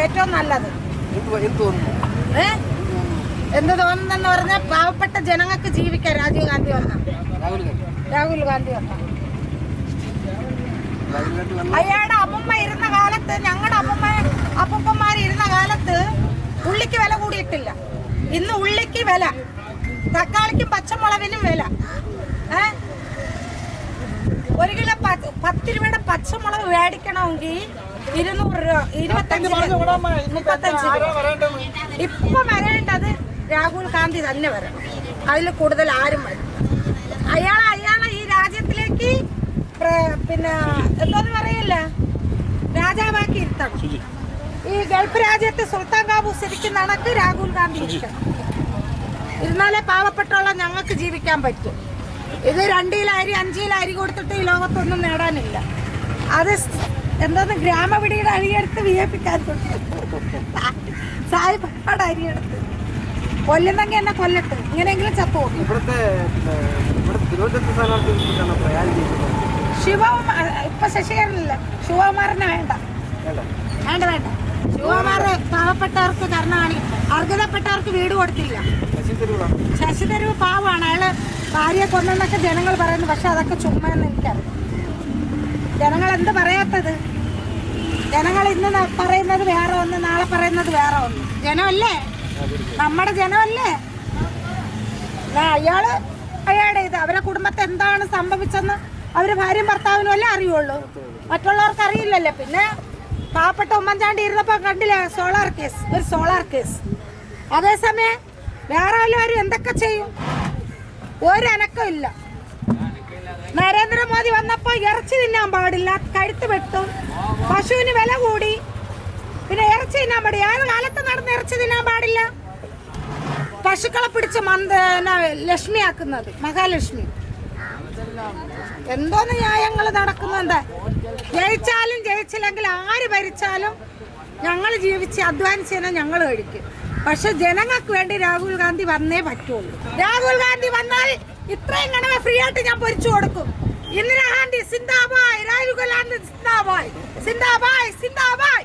ഏറ്റവും നല്ലത്. എന്ത് തോന്നുന്നെന്ന് പറഞ്ഞാൽ പാവപ്പെട്ട ജനങ്ങൾക്ക് ജീവിക്കാൻ രാജീവ് ഗാന്ധി വന്ന. രാഹുൽ ഗാന്ധി. വന്ന. അയാളുടെ അമ്മമ്മ ഇരുന്ന കാലത്ത് ഞങ്ങളുടെ അമ്മമ്മ അപ്പൂപ്പന്മാർ ഇരുന്ന കാലത്ത് ഉള്ളിക്ക് വില കൂടിയിട്ടില്ല. ഇന്ന് ഉള്ളിക്ക് വില തക്കാളിക്കും പച്ചമുളകിനും വില. ഒരു കിലോ പത്ത് രൂപയുടെ പച്ചമുളക് മേടിക്കണമെങ്കിൽ ഇരുന്നൂറ് രൂപ ഇരുപത്തഞ്ച് രൂപ മുപ്പത്തഞ്ച് ഇപ്പൊ വരേണ്ടത് രാഹുൽ ഗാന്ധി തന്നെ വരണം. അതിൽ കൂടുതൽ ആരും വരും അയാൾ അയാളെ ഈ രാജ്യത്തിലേക്ക് പിന്നെ എന്തോന്ന് പറയില്ല. രാജാവാക്കി ഇരുത്തണം. ഈ ഗൾഫ് രാജ്യത്ത് സുൽത്താൻ കാബൂസ് ഇരിക്കുന്ന കണക്ക് രാഹുൽ ഗാന്ധി ഇരിക്കണം. ഇരുന്നാലേ പാവപ്പെട്ടുള്ള ഞങ്ങൾക്ക് ജീവിക്കാൻ പറ്റും. ഇത് രണ്ടില അരി അഞ്ചില അരി കൊടുത്തിട്ട് ഈ ലോകത്തൊന്നും നേടാനില്ല. അത് എന്താന്ന് ഗ്രാമപിടിയുടെ അരിയെടുത്ത് വിയപ്പിക്കാൻ സായിപ്പാട് അരിയെടുത്ത്. കൊല്ലുന്നെങ്കിൽ എന്നെ കൊല്ലട്ട്. ഇങ്ങനെയെങ്കിലും ചത്തു ഇവിടുത്തെ ശിവകുമാർ ഇപ്പൊ ശശികരനില്ല ശിവകുമാറിനെ വേണ്ട. വേണ്ട വേണ്ട ശിവകുമാർ പാവപ്പെട്ടവർക്ക് കർണാണി അർഹതപ്പെട്ടവർക്ക് വീട് കൊടുത്തില്ല. ശശി പാവാണ് തരൂർ പാവമാണ്. അയാൾ ഭാര്യയെ കൊന്നെന്നൊക്കെ ജനങ്ങൾ പറയുന്നു. പക്ഷെ അതൊക്കെ ചുമ്മാ എന്ന് എനിക്കറിയാം ജനങ്ങൾ എന്ത് പറയാത്തത്? ജനങ്ങൾ ഇന്ന് പറയുന്നത് വേറെ ഒന്ന് നാളെ പറയുന്നത് വേറെ ഒന്ന്. ജനമല്ലേ? നമ്മുടെ ജനമല്ലേ? അയാൾ അയാളുടെ ഇത്. അവരെ കുടുംബത്തെ എന്താണ് സംഭവിച്ചെന്ന് അവർ ഭാര്യയും ഭർത്താവിനും അല്ലേ അറിയുള്ളൂ. മറ്റുള്ളവർക്ക് അറിയില്ലല്ലോ? പിന്നെ പാവപ്പെട്ട ഉമ്മൻചാണ്ടി ഇരുന്നപ്പോ കണ്ടില്ലേ? സോളാർ കേസ് ഒരു സോളാർ കേസ് അതേസമയം വേറെ വല്ലവരും എന്തൊക്കെ ചെയ്യും? ഒരനക്കം ഇല്ല. നരേന്ദ്രമോദി വന്നപ്പോ ഇറച്ചി തിന്നാൻ പാടില്ല കഴുത്ത് വെട്ടും പശുവിന് വില കൂടി. പിന്നെ ഇറച്ചി തിന്നാൻ പാടില്ല. ഏത് കാലത്ത് നടന്ന് ഇറച്ചി തിന്നാൻ പാടില്ല. പശുക്കളെ പിടിച്ച് മന്ത് ലക്ഷ്മിയാക്കുന്നത് മഹാലക്ഷ്മി. എന്തോന്ന് ന്യായങ്ങൾ നടക്കുന്നുണ്ട്? ജയിച്ചാലും ജയിച്ചില്ലെങ്കിൽ ആര് ഭരിച്ചാലും ഞങ്ങൾ ജീവിച്ച് അധ്വാനിച്ചതിനെ ഞങ്ങൾ കഴിക്കും. പക്ഷെ ജനങ്ങൾക്ക് വേണ്ടി രാഹുൽ ഗാന്ധി വന്നേ പറ്റുള്ളൂ. രാഹുൽ ഗാന്ധി വന്നാൽ ഇത്രയും കണവ ഫ്രീ ആയിട്ട് ഞാൻ പൊരിച്ചു കൊടുക്കും. ഇന്ദിരാഗാന്ധി സിന്ദാബായ് രാഹുൽ ഗാന്ധി സിന്ദാബായ് സിന്ദാബായ് സിന്ദാബായ്.